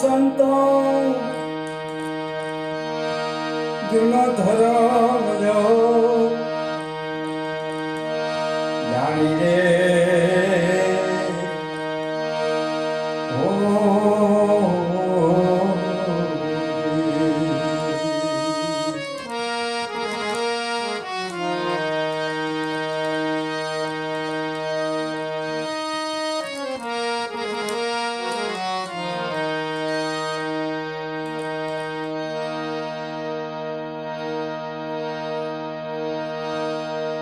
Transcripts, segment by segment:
સંતો. જૂનો ધર્મ જાણી રે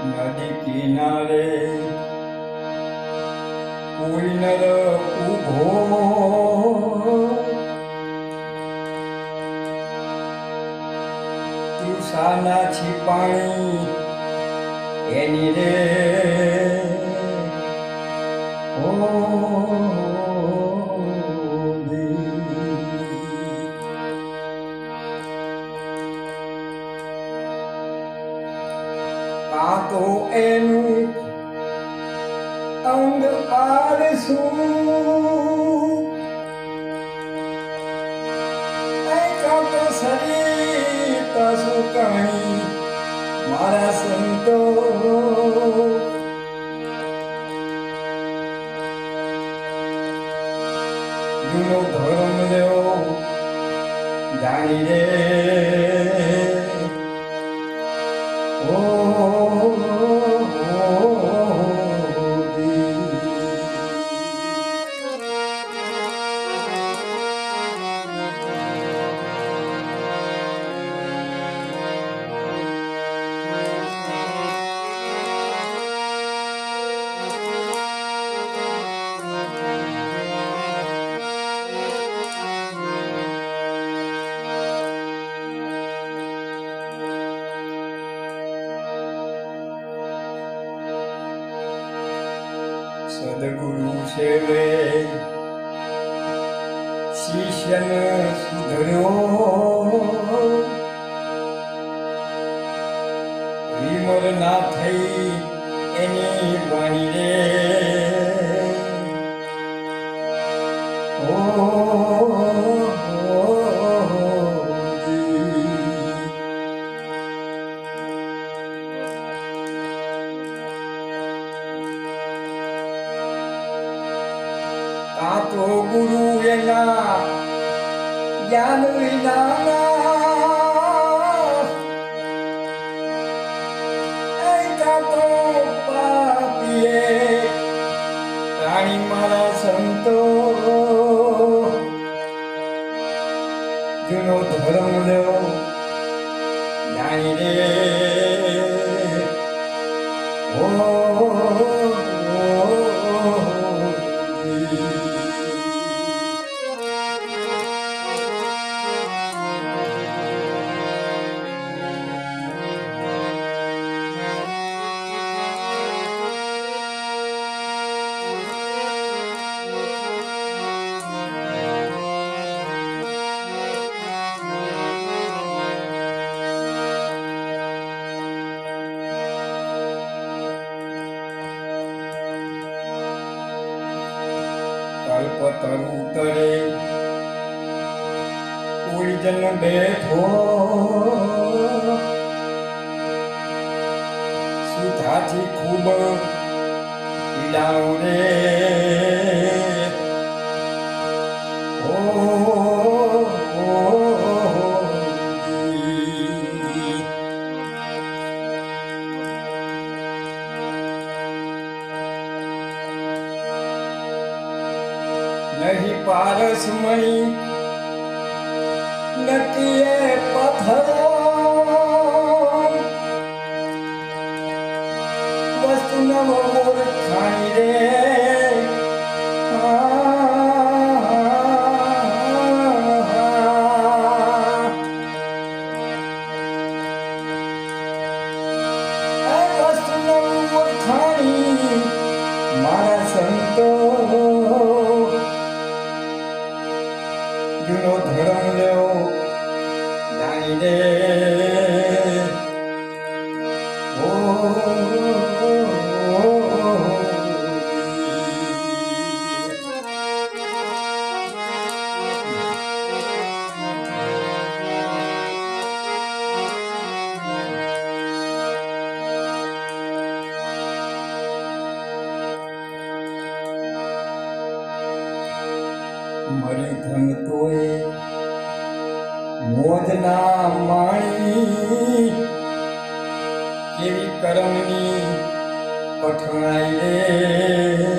નદી કિનારે કોઈ નર ઊભો તુષાના છીપાણી એની રે. ઓ. અંગ કણી મારા સંતો. જૂનો ધર્મ જેવો જાણી રે. ઓ સદગુરુ સેવે શિષ્યન સુધર્યો વિમર ના થઈ એની વાણી રે ઓ કાં તો ગુરુ એના જ્ઞાન વિનાના એ કાં તો પાપીએ પ્રાણી મારા સંતો. જૂનો ધર્મ લ્યો જાણી રે ઓ કોઈ જન બેઠો. સુધાથી ખૂબ પીડાઉ રે. નહીં પારસ তাকিয়ে পাথর। বস্তু নাম খাই রে। મરી ધન તોય મોજના માણી કેવી કરમની પઠણાઈ રે?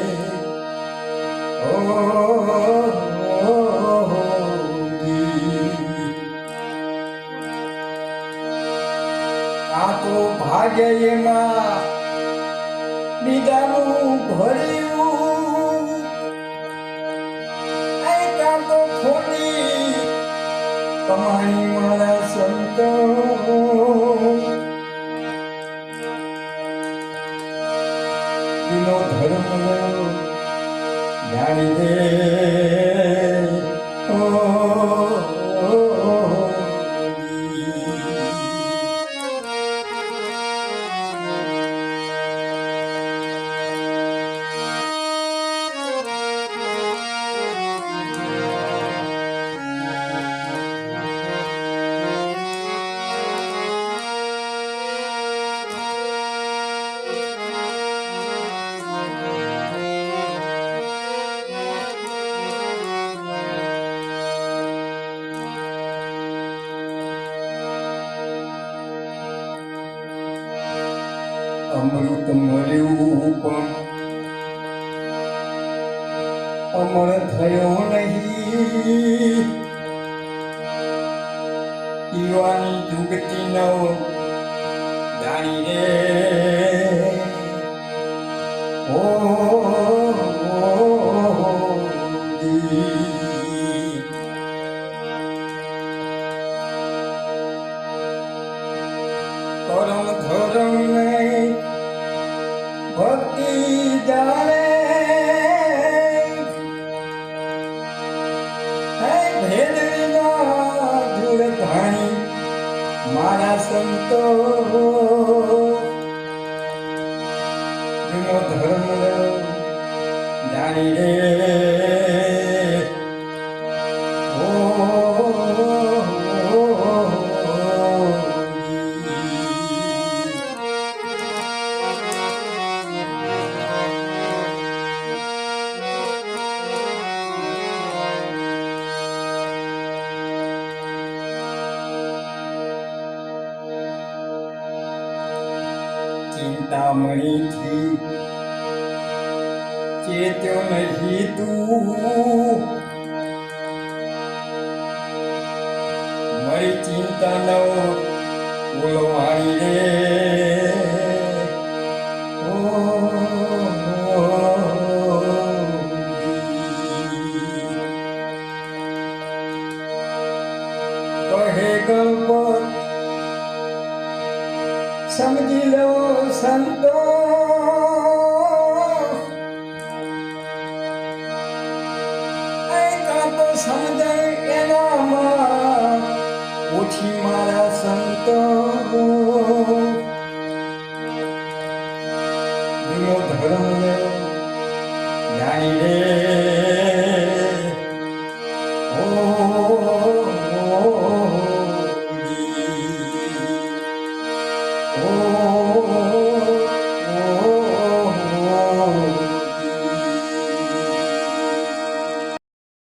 આ તો ભાગ્ય એમાં બીજાનું ભર્યું કમાણી મારા સંતો અમર થયો નહીં. પીવાની જુગતી જાણી રે ઓ મારા સંતો જેનો ધર્મ જાણી રે ઓ ચિંતામણીથી ચેત્યો નહીં તું મારી ચિંતા ન બોલવાણી રે. સમજાય એનામાં ઓછી મારા સંતો ધર્મ જાણી રે